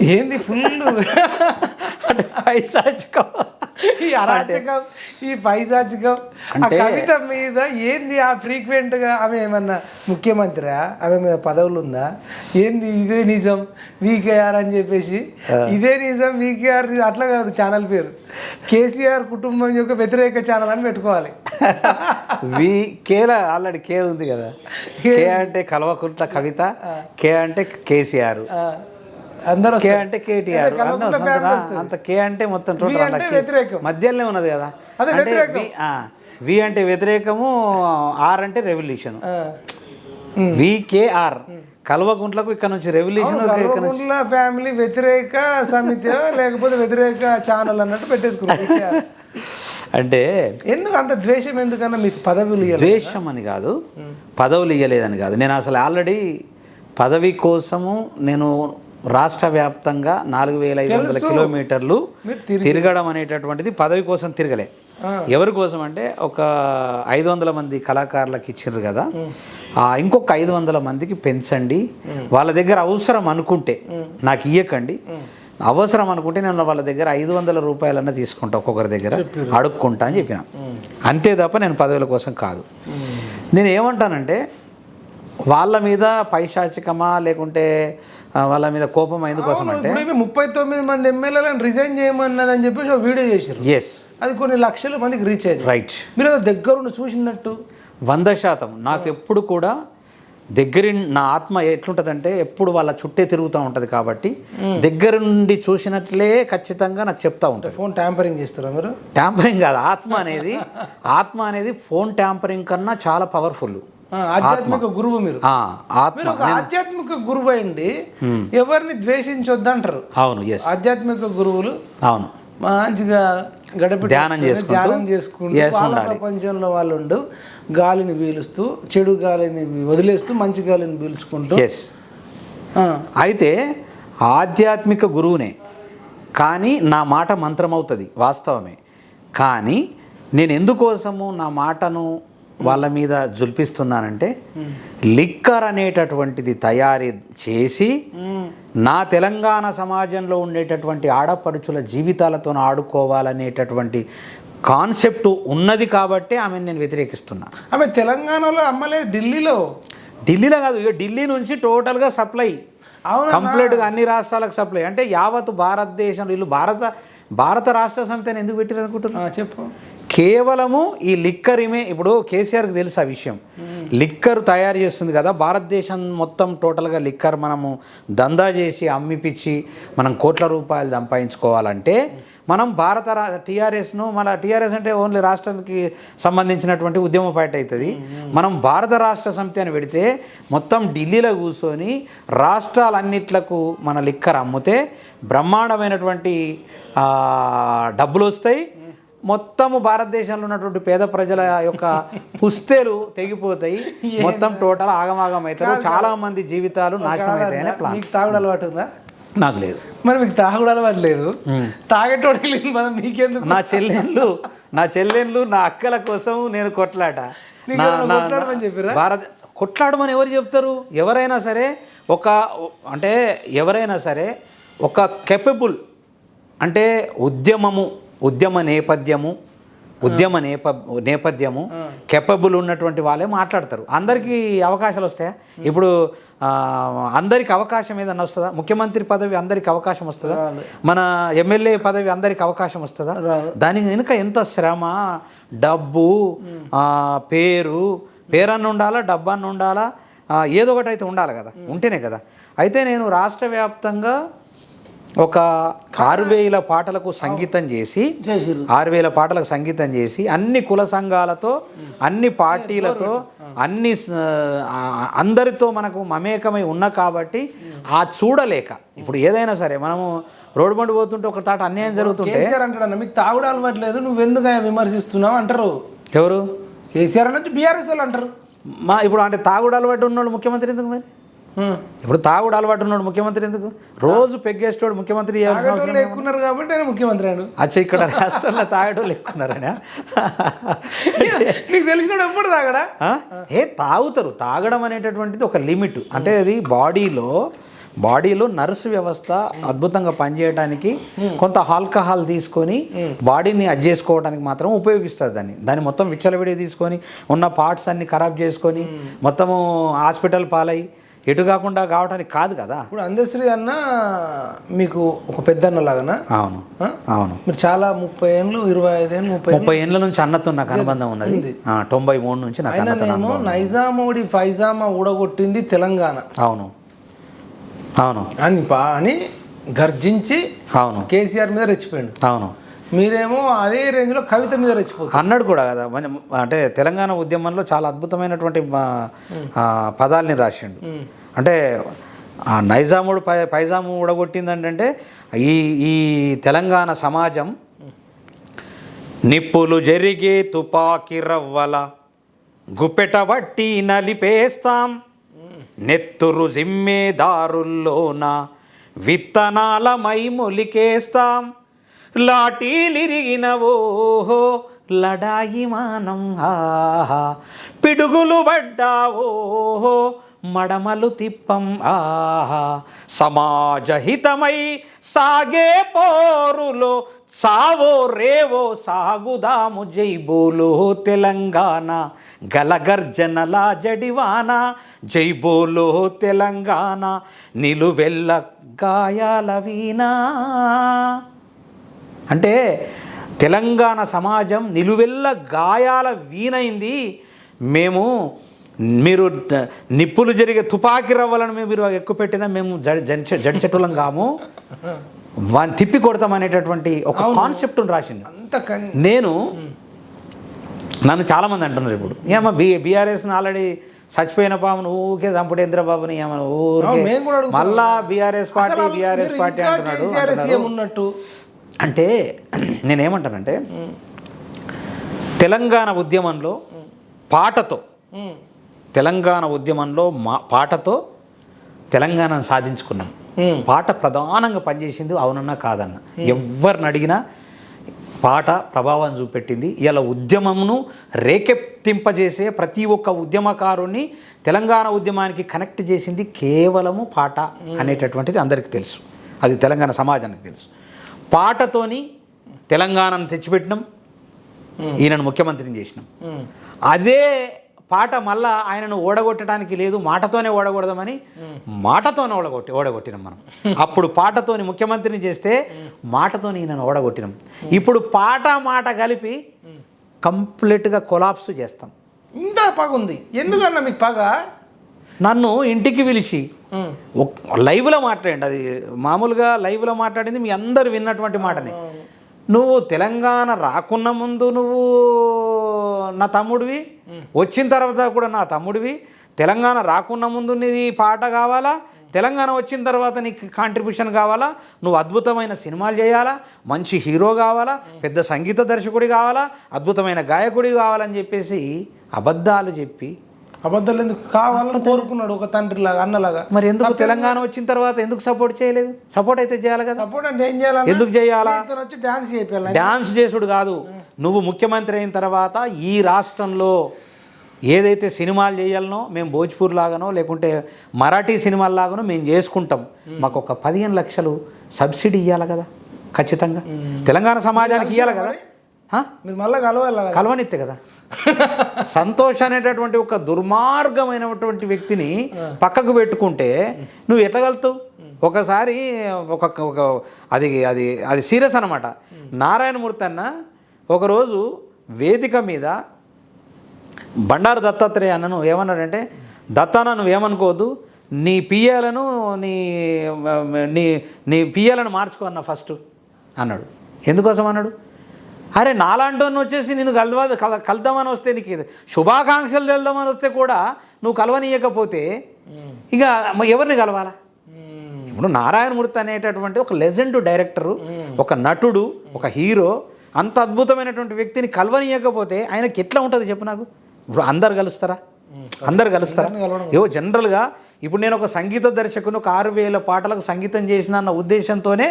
ఏంది ఫుల్? అంటే పైశాచికం. ఈ అరాచకం ఈ పైశాచికం. ఆ కవిత మీద ఏంది ఆ ఫ్రీక్వెంట్గా ఆమె ఏమన్నా ముఖ్యమంత్రి ఆమె మీద పదవులు ఉందా ఏంది ఇదే నిజం? వీకేఆర్ అని చెప్పేసి. ఇదే నిజం వీకేఆర్ అట్లా కాదు ఛానల్ పేరు. కేసీఆర్ కుటుంబం యొక్క వ్యతిరేక ఛానల్ అని పెట్టుకోవాలి. వి కేల ఆల్రెడీ కే ఉంది కదా కే అంటే కల్వకుంట్ల కవిత కే అంటే కేసీఆర్ అందరూ కే అంటే కేటీఆర్. అంత కే అంటే మొత్తం టోటల్. మధ్యలోనే ఉన్నది కదా. వి- అంటే వ్యతిరేకము ఆర్ అంటే రెవల్యూషన్. వికేఆర్ కల్వకుంట్లకు ఇక్కడ నుంచి రెవల్యూషన్ కల్వకుంట్ల ఫ్యామిలీ వ్యతిరేక సమితి లేకపోతే వ్యతిరేక ఛానల్ అన్నట్టు పెట్టేసుకున్నారు. అంటే ఎందుకు అంత ద్వేషం? ఎందుకన్నా మీకు పదవులు ద్వేషం అని కాదు. పదవులు ఇవ్వలేదని కాదు. నేను అసలు ఆల్రెడీ పదవి కోసము నేను రాష్ట్ర వ్యాప్తంగా నాలుగు వేల ఐదు వందల కిలోమీటర్లు తిరగడం అనేటటువంటిది పదవి కోసం తిరగలే. ఎవరి కోసం అంటే ఒక ఐదు వందల మంది కళాకారులకు ఇచ్చారు కదా. ఆ, ఇంకొక ఐదు వందల మందికి పెంచండి. వాళ్ళ దగ్గర అవసరం అనుకుంటే నాకు ఇయ్యకండి. అవసరం అనుకుంటే నేను వాళ్ళ దగ్గర ఐదు వందల రూపాయలన్నా తీసుకుంటా ఒక్కొక్కరి దగ్గర. అడుక్కుంటా అని చెప్పిన. అంతే తప్ప నేను పదవుల కోసం కాదు. నేను ఏమంటానంటే వాళ్ళ మీద పైశాచికమా లేకుంటే వాళ్ళ మీద కోపం ఎందుకోసం అంటే ముప్పై తొమ్మిది మంది ఎమ్మెల్యేలను రిజైన్ చేయమన్నది అని చెప్పేసి ఒక వీడియో చేశారు ఎస్ అది కొన్ని లక్షల మందికి రీచ్ అయింది. రైట్ మీరు దగ్గరుండి చూసినట్టు? వంద శాతం. నాకు ఎప్పుడు కూడా దగ్గర నా ఆత్మ ఎట్లుంటుందంటే ఎప్పుడు వాళ్ళ చుట్టే తిరుగుతూ ఉంటుంది కాబట్టి దగ్గర నుండి చూసినట్లే ఖచ్చితంగా నాకు చెప్తా ఉంటుంది. ఫోన్ ట్యాంపరింగ్ చేస్తారా మీరు? ట్యాంపరింగ్ కాదు ఆత్మ అనేది ఆత్మ అనేది ఫోన్ ట్యాంపరింగ్ కన్నా చాలా పవర్ఫుల్ ఆధ్యాత్మిక గురువు మీరు. ఆత్మ. మీరు ఒక ఆధ్యాత్మిక గురువు అయింది ఎవరిని ద్వేషించొద్దంటారు? అవును ఎస్ ఆధ్యాత్మిక గురువులు అవును. మంచిగా గడపి ధ్యానం చేసుకుంటూ, ధ్యానం చేసుకుంటూ. ప్రపంచంలో వాళ్ళు ఉండు గాలిని పీలుస్తూ చెడు గాలిని వదిలేస్తూ మంచి గాలిని పీల్చుకుంటూ. అయితే ఆధ్యాత్మిక గురువునే కానీ నా మాట మంత్రమవుతుంది వాస్తవమే. కానీ నేను ఎందుకోసము నా మాటను వాళ్ళ మీద జుల్పిస్తున్నానంటే లిక్కర్ అనేటటువంటిది తయారీ చేసి నా తెలంగాణ సమాజంలో ఉండేటటువంటి ఆడపడుచుల జీవితాలతో ఆడుకోవాలనేటటువంటి కాన్సెప్ట్ ఉన్నది కాబట్టే ఆమెను నేను వ్యతిరేకిస్తున్నా. ఆమె తెలంగాణలో అమ్మలేదు ఢిల్లీలో. ఢిల్లీలో కాదు ఇక ఢిల్లీ నుంచి టోటల్గా సప్లై. అవునా? కంప్లీట్గా అన్ని రాష్ట్రాలకు సప్లై. అంటే యావత్ భారతదేశం వీళ్ళు భారత భారత రాష్ట్ర సమితిని ఎందుకు పెట్టారు అనుకుంటున్నారు ఆ, చెప్పు. కేవలము ఈ లిక్కర్ ఇమే ఇప్పుడు కేసీఆర్కి తెలుసు ఆ విషయం. లిక్కర్ తయారు చేస్తుంది కదా భారతదేశం మొత్తం టోటల్గా లిక్కర్ మనము దందా చేసి అమ్మిపిచ్చి మనం కోట్ల రూపాయలు సంపాదించుకోవాలంటే మనం భారత రా టీఆర్ఎస్ను మన టీఆర్ఎస్ అంటే ఓన్లీ రాష్ట్రానికి సంబంధించినటువంటి ఉద్యమ పార్టీ అవుతుంది మనం భారత రాష్ట్ర సమితి అని పెడితే మొత్తం ఢిల్లీలో కూర్చొని రాష్ట్రాలన్నిట్లకు మన లిక్కర్ అమ్మితే బ్రహ్మాండమైనటువంటి డబ్బులు వస్తాయి మొత్తము భారతదేశంలో ఉన్నటువంటి పేద ప్రజల యొక్క పుస్తేలు తెగిపోతాయి. మొత్తం టోటల్ ఆగమాగం అవుతారు చాలా మంది జీవితాలు నాశనం అవుతాయనే ప్లాన్ తాగుడు అలవాటు ఉందా? నాకు లేదు. మరి మీకు తాగుడు అలవాటు లేదు. తాగేటోడికి మనం మీకెందుకు? నా చెల్లెళ్ళు నా చెల్లెళ్ళు నా అక్కల కోసం నేను కొట్లాట? భారత కొట్లాడమని ఎవరు చెప్తారు? ఎవరైనా సరే ఒక అంటే ఎవరైనా సరే ఒక కెపబుల్ అంటే ఉద్యమము ఉద్యమ నేపథ్యము ఉద్యమ నేప నేపథ్యము కెపబుల్ ఉన్నటువంటి వాళ్ళే మాట్లాడతారు. అందరికీ అవకాశాలు వస్తాయా? ఇప్పుడు అందరికి అవకాశం ఏదన్నా వస్తుందా? ముఖ్యమంత్రి పదవి అందరికి అవకాశం వస్తుందా? మన ఎమ్మెల్యే పదవి అందరికి అవకాశం వస్తుందా? దానికి వెనుక ఎంత శ్రమ డబ్బు పేరు పేరన్న ఉండాలా డబ్బన్న ఉండాలా? ఆ, ఏదో ఒకటి అయితే ఉండాలి కదా. ఉంటేనే కదా. అయితే నేను రాష్ట్ర వ్యాప్తంగా ఒక ఆరు వేల పాటలకు సంగీతం చేసి ఆరు వేల పాటలకు సంగీతం చేసి అన్ని కుల సంఘాలతో అన్ని పార్టీలతో అన్ని అందరితో మనకు మమేకమై ఉన్న కాబట్టి ఆ చూడలేక ఇప్పుడు ఏదైనా సరే మనము రోడ్డు బండి పోతుంటే ఒక తాట అన్యాయం జరుగుతుంటే అంటాడు మీకు తాగుడు అలవాటు లేదు నువ్వు ఎందుకు విమర్శిస్తున్నావు అంటారు. ఎవరు? కేసీఆర్ అనొచ్చు బీఆర్ఎస్ వాళ్ళు అంటారు. మా ఇప్పుడు అంటే తాగుడు అలవాటు ఉన్నోడు ముఖ్యమంత్రి ఎందుకు మరి. ఇప్పుడు తాగుడు అలవాటు ఉన్నాడు ముఖ్యమంత్రి ఎందుకు? రోజు పెగ్గేస్తాడు ముఖ్యమంత్రి ఎక్కున్నారు కాబట్టి ఆయన ముఖ్యమంత్రి ఆయన అచ్చా ఇక్కడ రాష్ట్రంలో తాగడోళ్ళు ఎక్కున్నారనే? నీకు తెలిసినాడు ఎప్పుడు తాగడా? ఏ తాగుతారు. తాగడం అనేటటువంటిది ఒక లిమిట్. అంటే అది బాడీలో బాడీలో నర్సు వ్యవస్థ అద్భుతంగా పనిచేయడానికి కొంత ఆల్కహాల్ తీసుకొని బాడీని అడ్జస్ట్ చేసుకోవడానికి మాత్రం ఉపయోగిస్తుంది దాన్ని. దాన్ని మొత్తం విచ్చలవిడి తీసుకొని ఉన్న పార్ట్స్ అన్ని ఖరాబ్ చేసుకొని మొత్తము హాస్పిటల్ పాలై ఎటు కాకుండా కావడానికి కాదు కదా. ఇప్పుడు అందశ్రీ అన్న మీకు ఒక పెద్ద అన్న లాగానా? అవును? అవును. మీరు చాలా ముప్పై ఏళ్ళు ఇరవై ఐదేళ్ళు ముప్పై ముప్పై ఏళ్ళ నుంచి అన్నతో నాకు అనుబంధం ఉన్నది. తొంభై మూడు నుంచి నాకు అన్నతో నైజామోడి ఫైజామా ఊడగొట్టింది తెలంగాణ. అవును. అవును. అని పా అని గర్జించి అవును. కేసీఆర్ మీద రెచ్చిపోయిండు. అవును. మీరేమో అదే రేంజ్లో కవిత మీద రెచ్చిపోతారు. అన్నాడు కూడా కదా అంటే తెలంగాణ ఉద్యమంలో చాలా అద్భుతమైనటువంటి పదాల్ని రాసిండు. అంటే ఆ నైజాముడు పై పైజాము ఊడగొట్టిందంటే ఈ ఈ తెలంగాణ సమాజం నిప్పులు జరిగే తుపాకి రవ్వల గుప్పెట బట్టి నలిపేస్తాం. నెత్తురు జిమ్మేదారుల్లోన విత్తనాలమై మొలికేస్తాం. లాటీలిరిగినవోహో ఓహో లడాయి మానం ఆహా. పిడుగులు పడ్డావోహో మడమలు తిప్పం ఆహా. సమాజహితమై సాగే పోరులో సావో రేవో సాగుదాము జైబోలో తెలంగాణ గలగర్జనల జడివాన. జైబోలో తెలంగాణ నిలువెల్ల గాయాల వీణా. అంటే తెలంగాణ సమాజం నిలువెల్ల గాయాల వీణైంది మేము మీరు నిప్పులు జరిగే తుపాకి రవ్వలను మేము మీరు ఎక్కువ పెట్టినా మేము జడి చెట్టులం కాము. వాని తిప్పి కొడతాం అనేటటువంటి ఒక కాన్సెప్ట్ రాసింది నేను నన్ను చాలామంది అంటున్నారు ఇప్పుడు. ఏమో బి బీఆర్ఎస్ని ఆల్రెడీ చచ్చిపోయిన పామును ఊకే చంపుడేంద్ర బాబుని ఏమన్నా ఊరికే అడుగుతున్నాం. మళ్ళా బీఆర్ఎస్ పార్టీ బీఆర్ఎస్ పార్టీ అంటున్నాడు అంటే నేనేమంటానంటే తెలంగాణ ఉద్యమంలో పాటతో తెలంగాణ ఉద్యమంలో మా పాటతో తెలంగాణను సాధించుకున్నాం. పాట ప్రధానంగా పనిచేసింది అవునన్నా కాదన్న. ఎవరిని అడిగినా పాట ప్రభావం చూపెట్టింది. ఇలా ఉద్యమమును రేకెత్తింపజేసే ప్రతి ఒక్క ఉద్యమకారుణ్ణి తెలంగాణ ఉద్యమానికి కనెక్ట్ చేసింది కేవలము పాట అనేటటువంటిది అందరికీ తెలుసు. అది తెలంగాణ సమాజానికి తెలుసు. పాటతోని తెలంగాణను తెచ్చిపెట్టినాం. ఈయనను ముఖ్యమంత్రిని చేసినాం. అదే పాట మళ్ళా ఆయనను ఓడగొట్టడానికి లేదు మాటతోనే ఓడగొడదామని మాటతోనే ఓడగొట్టి ఓడగొట్టినాం మనం. అప్పుడు పాటతోని ముఖ్యమంత్రిని చేస్తే మాటతోని ఈయనను ఓడగొట్టినాం. ఇప్పుడు పాట మాట కలిపి కంప్లీట్గా కొలాప్స్ చేస్తాం. ఇంత పగ ఉంది ఎందుకన్నా మీకు పగ? నన్ను ఇంటికి పిలిచి లైవ్లో మాట్లాడండి. అది మామూలుగా లైవ్లో మాట్లాడింది మీ అందరు విన్నటువంటి మాటని. నువ్వు తెలంగాణ రాకున్న ముందు నువ్వు నా తమ్ముడివి వచ్చిన తర్వాత కూడా నా తమ్ముడివి. తెలంగాణ రాకున్న ముందు నీది పాట కావాలా? తెలంగాణ వచ్చిన తర్వాత నీకు కాంట్రిబ్యూషన్ కావాలా? నువ్వు అద్భుతమైన సినిమాలు చేయాలా? మంచి హీరో కావాలా? పెద్ద సంగీత దర్శకుడి కావాలా? అద్భుతమైన గాయకుడి కావాలని చెప్పేసి అబద్ధాలు చెప్పి అబద్ధాలు ఎందుకు? కావాలని కోరుకున్నాడు ఒక తండ్రి లాగా అన్నలాగా. మరి ఎందుకు తెలంగాణ వచ్చిన తర్వాత ఎందుకు సపోర్ట్ చేయలేదు? సపోర్ట్ అయితే చేయాలి కదా? సపోర్ట్ అంటే ఏం చేయాలి ఎందుకు చేయాలా? వచ్చి డాన్స్ చేయాలి డ్యాన్స్ చేసుడు కాదు. నువ్వు ముఖ్యమంత్రి అయిన తర్వాత ఈ రాష్ట్రంలో ఏదైతే సినిమాలు చేయాలనో మేము భోజ్పూర్ లాగానో లేకుంటే మరాఠీ సినిమాల లాగానో మేము చేసుకుంటాం. మాకు ఒక పదిహేను లక్షలు సబ్సిడీ ఇవ్వాలి కదా? ఖచ్చితంగా. తెలంగాణ సమాజానికి ఇవ్వాలి కదా? మీరు మళ్ళీ కలవాలి కలవనిత్తే కదా. సంతోష్ అనేటటువంటి ఒక దుర్మార్గమైనటువంటి వ్యక్తిని పక్కకు పెట్టుకుంటే నువ్వు ఎట్టగలుగుతావు ఒకసారి ఒక ఒక అది అది అది సీరియస్ అనమాట నారాయణమూర్తి అన్న ఒకరోజు వేదిక మీద బండారు దత్తాత్రేయ అన్నను ఏమన్నాడంటే దత్తాన నువ్వేమనుకోవద్దు. నీ పియ్యాలను నీ నీ నీ పియ్యాలను మార్చుకో అన్న ఫస్ట్ అన్నాడు. ఎందుకోసం అన్నాడు? అరే నాలాంటి వచ్చేసి నేను కలవా కల కలుద్దామని వస్తే నీకు ఇది. శుభాకాంక్షలు తెలుదామని వస్తే కూడా నువ్వు కలవనీయకపోతే ఇక ఎవరిని కలవాలా? ఇప్పుడు నారాయణమూర్తి అనేటటువంటి ఒక లెజెండ్ డైరెక్టరు ఒక నటుడు ఒక హీరో అంత అద్భుతమైనటువంటి వ్యక్తిని కలవనీయకపోతే ఆయనకి ఎట్లా ఉంటుంది చెప్పు నాకు? ఇప్పుడు అందరు కలుస్తారా? అందరు కలుస్తారా? ఏవో జనరల్గా ఇప్పుడు నేను ఒక సంగీత దర్శకుని ఒక ఆరు వేల పాటలకు సంగీతం చేసిన అన్న ఉద్దేశంతోనే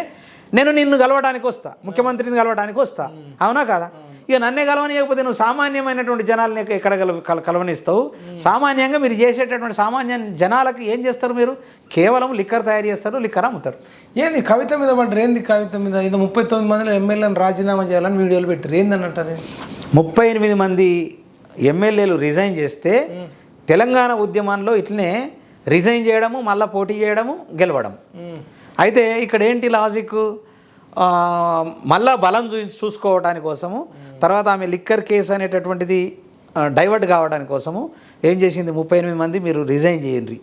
నేను నిన్ను కలవడానికి వస్తా ముఖ్యమంత్రిని కలవడానికి వస్తా. అవునా కాదా? ఇక నన్నే కలవనియకపోతే నువ్వు సామాన్యమైనటువంటి జనాలని ఎక్కడ కల- కల- కలవనిస్తావు? సామాన్యంగా మీరు చేసేటటువంటి సామాన్య జనాలకు ఏం చేస్తారు మీరు? కేవలం లిక్కర్ తయారు చేస్తారు లిక్కర్ అమ్ముతారు. ఏంది కవిత మీద పడ్డారు? ఏంది కవిత మీద? ఇది ముప్పై తొమ్మిది మందిలో ఎమ్మెల్యేలను రాజీనామా చేయాలని వీడియోలు పెట్టారు. ఏందని అంటారు ముప్పై ఎనిమిది మంది ఎమ్మెల్యేలు రిజైన్ చేస్తే తెలంగాణ ఉద్యమంలో ఇట్లనే రిజైన్ చేయడము మళ్ళీ పోటీ చేయడము గెలవడం. అయితే ఇక్కడ ఏంటి లాజిక్ మళ్ళా బలం చూ చూసుకోవడానికి కోసము తర్వాత ఆమె లిక్కర్ కేసు అనేటటువంటిది డైవర్ట్ కావడానికి కోసము ఏం చేసింది? ముప్పై ఎనిమిది మంది మీరు రిజైన్ చేయండి.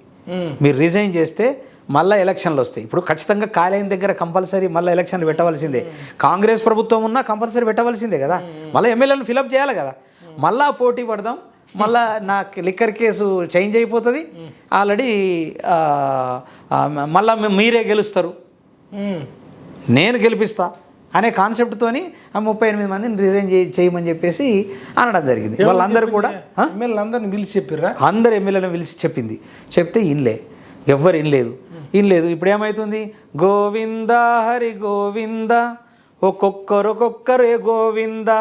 మీరు రిజైన్ చేస్తే మళ్ళీ ఎలక్షన్లు వస్తాయి. ఇప్పుడు ఖచ్చితంగా కాలేయం దగ్గర కంపల్సరీ మళ్ళీ ఎలక్షన్లు పెట్టవలసిందే. కాంగ్రెస్ ప్రభుత్వం ఉన్నా కంపల్సరీ పెట్టవలసిందే కదా. మళ్ళీ ఎమ్మెల్యేలను ఫిలప్ చేయాలి కదా. మళ్ళా పోటీ పడదాం. మళ్ళా నా లిక్కర్ కేసు చేంజ్ అయిపోతుంది. ఆల్రెడీ మళ్ళా మీరే గెలుస్తారు. నేను గెలిపిస్తా అనే కాన్సెప్ట్తోని ఆ ముప్పై ఎనిమిది మందిని రిజైన్ చేయ చేయమని చెప్పేసి అనడం జరిగింది. వాళ్ళందరూ కూడా ఆ? ఎమ్మెల్యేలు అందరిని పిలిచి చెప్పిర్రా? అందరు ఎమ్మెల్యేలను పిలిచి చెప్పింది. చెప్తే ఇన్లే. ఎవ్వరు ఇనలేదు. ఇనలేదు. ఇప్పుడు ఏమవుతుంది గోవింద హరి గోవింద ఒక్కొక్కరు ఒక్కొక్కరు గోవింద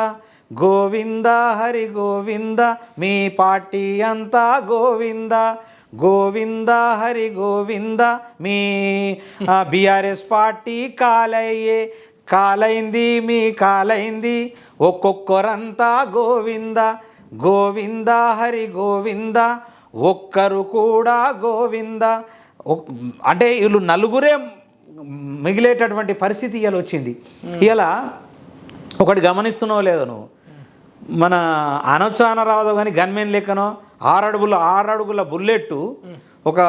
గోవింద హరి గోవింద మీ పార్టీ అంతా గోవింద. గోవింద హరి గోవింద మీ బీఆర్ఎస్ పార్టీ కాలయ్యే కాలైంది మీ కాలైంది. ఒక్కొక్కరంతా గోవింద గోవింద హరి గోవింద. ఒక్కరు కూడా గోవింద. అంటే వీళ్ళు నలుగురే మిగిలేటటువంటి పరిస్థితి ఇవాళ వచ్చింది. ఇలా ఒకటి గమనిస్తున్నావు లేదో నువ్వు? మన అనొచ్చానరావు కానీ గన్మెన్ లెక్కనో ఆరడుగుల ఆరడుగుల బుల్లెట్ ఒక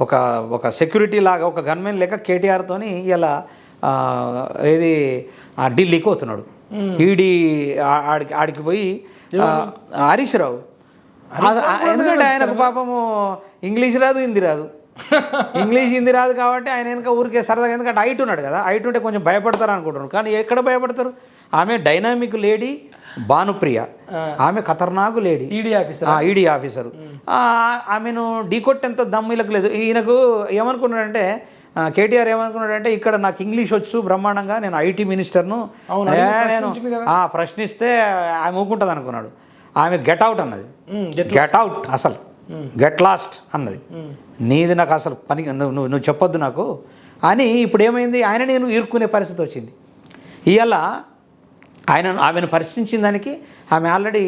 ఒక ఒక సెక్యూరిటీ లాగా ఒక గన్మెన్ లెక్క కేటీఆర్తోని ఇలా ఏది ఆ ఢిల్లీకి పోతున్నాడు. ఈడీ ఆడికి ఆడికి పోయి హరీష్ రావు. ఎందుకంటే ఆయనకు పాపము ఇంగ్లీష్ రాదు హిందీ రాదు. ఇంగ్లీష్ హిందీ రాదు కాబట్టి ఆయన వెనక ఊరికే సరదాగా ఎందుకంటే హైట్ ఉన్నాడు కదా హైట్ ఉంటే కొంచెం భయపడతారు అనుకుంటున్నారు. కానీ ఎక్కడ భయపడతారు? ఆమె డైనామిక్ లేడీ భానుప్రియ. ఆమె ఖతర్నాకు lady. ED officer? ED officer. ఆమెను ఢీకొట్టేంత దమ్ములకు లేదు. ఈయనకు ఏమనుకున్నాడంటే కేటీఆర్ ఏమనుకున్నాడంటే ఇక్కడ నాకు ఇంగ్లీష్ వచ్చు బ్రహ్మాండంగా నేను ఐటీ మినిస్టర్ను. నేను ప్రశ్నిస్తే ఆమె ఊకుంటుంది అనుకున్నాడు ఆమె గెట్ అవుట్ అన్నది. Get out. అసలు. గెట్ లాస్ట్ అన్నది. నీది నాకు అసలు పని నువ్వు నువ్వు నువ్వు చెప్పొద్దు నాకు. అని ఇప్పుడు ఏమైంది? ఆయన నేను ఇరుక్కునే పరిస్థితి వచ్చింది. ఇవాళ ఆయన ఆమెను పరిశీలించిన దానికి ఆమె ఆల్రెడీ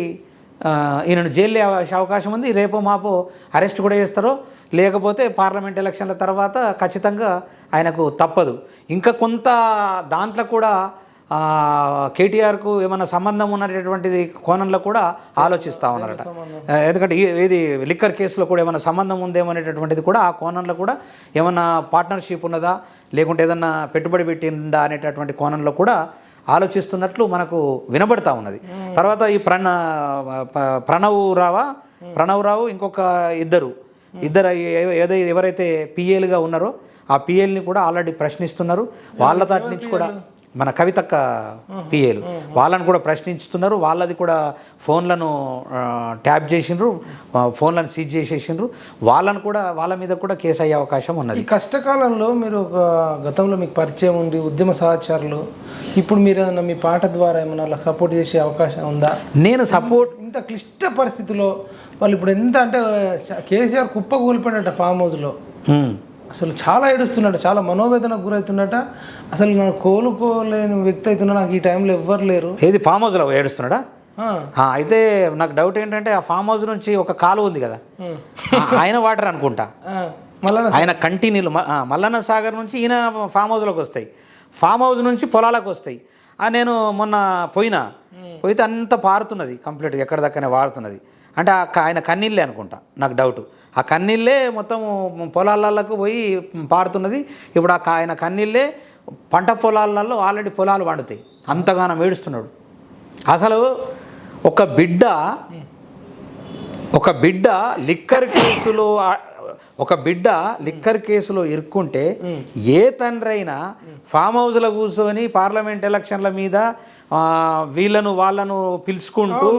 ఈయనను జైలు అవకాశం ఉంది. రేపు మాపు అరెస్ట్ కూడా చేస్తారో లేకపోతే పార్లమెంట్ ఎలక్షన్ల తర్వాత ఖచ్చితంగా ఆయనకు తప్పదు. ఇంకా కొంత దాంట్లో కూడా కేటీఆర్కు ఏమైనా సంబంధం ఉన్నటువంటిది కోణంలో కూడా ఆలోచిస్తూ ఉన్నారట. ఎందుకంటే ఏది లిక్కర్ కేసులో కూడా ఏమైనా సంబంధం ఉందేమో అనేటటువంటిది కూడా ఆ కోణంలో కూడా ఏమైనా పార్ట్నర్షిప్ ఉన్నదా లేకుంటే ఏదన్నా పెట్టుబడి పెట్టిందా అనేటటువంటి కోణంలో కూడా ఆలోచిస్తున్నట్లు మనకు వినబడతా ఉన్నది. తర్వాత ఈ ప్రణ్ ప్రణవ్ రావా ప్రణవ్ రావు ఇంకొక ఇద్దరు. ఇద్దరు ఏదై ఎవరైతే పిఏలుగా ఉన్నారో ఆ పిఎల్ని కూడా ఆల్రెడీ ప్రశ్నిస్తున్నారు. వాళ్ళ తాటి నుంచి కూడా మన కవితక్క పిఏలు. వాళ్ళని కూడా ప్రశ్నిస్తున్నారు వాళ్ళది కూడా ఫోన్లను ట్యాప్ చేసిండ్రు ఫోన్లను సీజ్ చేసేసిండ్రు. వాళ్ళని కూడా వాళ్ళ మీద కూడా కేసు అయ్యే అవకాశం ఉన్నది. ఈ కష్టకాలంలో మీరు ఒక గతంలో మీకు పరిచయం ఉంది ఉద్యమ సహచారులు ఇప్పుడు మీరు ఏమన్నా మీ పాట ద్వారా ఏమన్నా సపోర్ట్ చేసే అవకాశం ఉందా? నేను సపోర్ట్ ఇంత క్లిష్ట పరిస్థితిలో వాళ్ళు ఇప్పుడు ఎంత అంటే కేసీఆర్ కుప్ప కూలిపోయినట్ట ఫామ్ హౌస్లో అసలు చాలా ఏడుస్తున్నాడు చాలా మనోవేదనకు గురవుతున్నట అసలు నాకు కోలుకోలేని వ్యక్తి అవుతున్నా నాకు ఈ టైంలో ఎవ్వరు లేరు. ఏది ఫామ్ హౌస్లో ఏడుస్తున్నాడా? అయితే నాకు డౌట్ ఏంటంటే ఆ ఫామ్ హౌస్ నుంచి ఒక కాలు ఉంది కదా. ఆయన వాటర్ అనుకుంటా. ఆయన కంటిన్యూలు మల్లన్న సాగర్ నుంచి ఈయన ఫామ్ హౌస్లోకి వస్తాయి. ఫామ్ హౌస్ నుంచి పొలాలకు వస్తాయి. ఆ నేను మొన్న పోయినా. పోయితే అంత పారుతున్నది కంప్లీట్గా ఎక్కడ దక్కనే వారుతున్నది. అంటే ఆ ఆయన కన్నీళ్ళే అనుకుంటా నాకు డౌట్ ఆ కన్నీళ్ళే మొత్తం పొలాలకు పోయి పారుతున్నది. ఇప్పుడు ఆ ఆయన కన్నీళ్ళే పంట పొలాలలో ఆల్రెడీ పొలాలు పండుతాయి. అంతగానో ఏడుస్తున్నాడు. అసలు ఒక బిడ్డ ఒక బిడ్డ లిక్కర్ కేసులో ఒక బిడ్డ లిక్కర్ కేసులో ఇరుక్కుంటే ఏ తండ్రి అయినా ఫామ్ హౌస్లో కూర్చొని పార్లమెంట్ ఎలక్షన్ల మీద వీళ్ళను వాళ్ళను పిలుచుకుంటూ